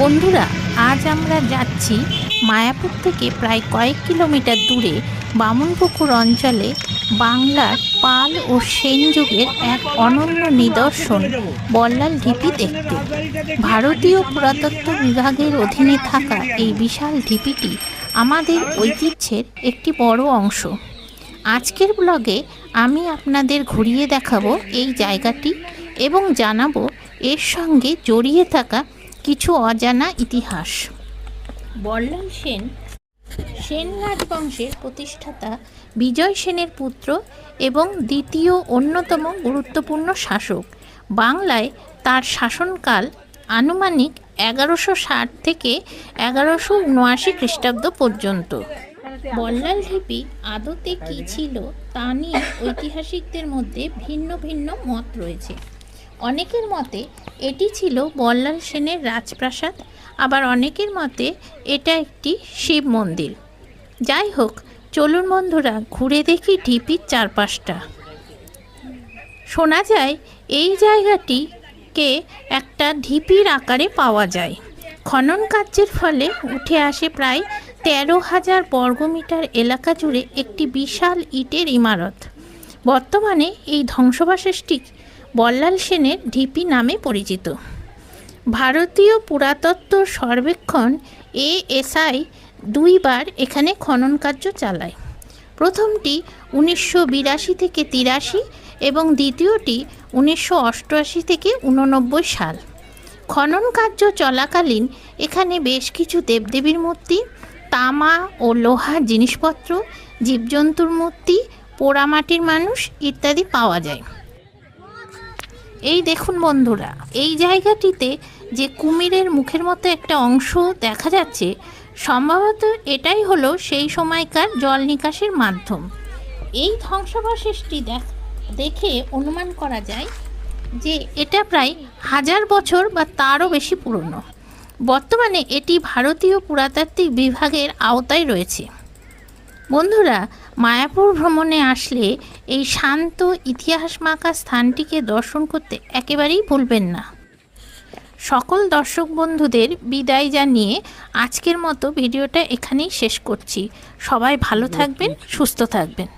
বন্ধুরা, আজ আমরা যাচ্ছি মায়াপুর থেকে প্রায় কয়েক কিলোমিটার দূরে বামুনপুকুর অঞ্চলে বাংলার পাল ও সেন যুগের এক অনন্য নিদর্শন, বল্লাল ঢিপি দেখতে। ভারতীয় পুরাতত্ত্ব বিভাগের অধীনে থাকা এই বিশাল ঢিপিটি আমাদের ঐতিহ্যের একটি বড় অংশ। আজকের ব্লগে আমি আপনাদের ঘুরিয়ে দেখাবো এই জায়গাটি এবং জানাব এর সঙ্গে জড়িয়ে থাকা কিছু অজানা ইতিহাস। বল্লাল সেন সেন রাজবংশের প্রতিষ্ঠাতা বিজয় সেনের পুত্র এবং দ্বিতীয় অন্যতম গুরুত্বপূর্ণ শাসক। বাংলায় তার শাসনকাল আনুমানিক এগারোশো ষাট থেকে এগারোশো উনআশি খ্রিস্টাব্দ পর্যন্ত। বল্লাল ঢিপি আদতে কী ছিল তা নিয়ে ঐতিহাসিকদের মধ্যে ভিন্ন ভিন্ন মত রয়েছে। অনেকের মতে এটি ছিল বল্লাল সেনের রাজপ্রাসাদ, আবার অনেকের মতে এটা একটি শিব মন্দির। যাই হোক, চলুন বন্ধুরা, ঘুরে দেখি ঢিপির চারপাশটা। শোনা যায়, এই জায়গাটিকে একটা ঢিপির আকারে পাওয়া যায়। খনন কার্যের ফলে উঠে আসে প্রায় তেরো হাজার বর্গমিটার এলাকা জুড়ে একটি বিশাল ইটের ইমারত। বর্তমানে এই ধ্বংসাবশেষটি বল্লাল সেনের ঢিপি নামে পরিচিত। ভারতীয় পুরাতত্ত্ব সর্বেক্ষণ এএসআই দুইবার এখানে খনন কার্য চালায়। প্রথমটি উনিশশো বিরাশি থেকে তিরাশি এবং দ্বিতীয়টি উনিশশো অষ্টআশি থেকে উননব্বই সাল। খনন কার্য চলাকালীন এখানে বেশ কিছু দেবদেবীর মূর্তি, তামা ও লোহার জিনিসপত্র, জীবজন্তুর মূর্তি, পোড়ামাটির মানুষ ইত্যাদি পাওয়া যায়। এই দেখুন বন্ধুরা, এই জায়গাটিতে যে কুমিরের মুখের মতো একটা অংশ দেখা যাচ্ছে, সম্ভবত এটাই হলো সেই সময়কার জল নিকাশের মাধ্যম। এই ধ্বংসাবশেষটি দেখ, দেখে অনুমান করা যায় যে এটা প্রায় হাজার বছর বা তারও বেশি পুরনো। বর্তমানে এটি ভারতীয় পুরাতাত্ত্বিক বিভাগের আওতায় রয়েছে। বন্ধুরা, মায়াপুর ভ্রমণে আসলে এই শান্ত ইতিহাস মাকা স্থানটিকে দর্শন করতে একেবারেই ভুলবেন না। সকল দর্শক বন্ধুদের বিদায় জানিয়ে আজকের মতো ভিডিওটা এখানেই শেষ করছি। সবাই ভালো থাকবেন, সুস্থ থাকবেন।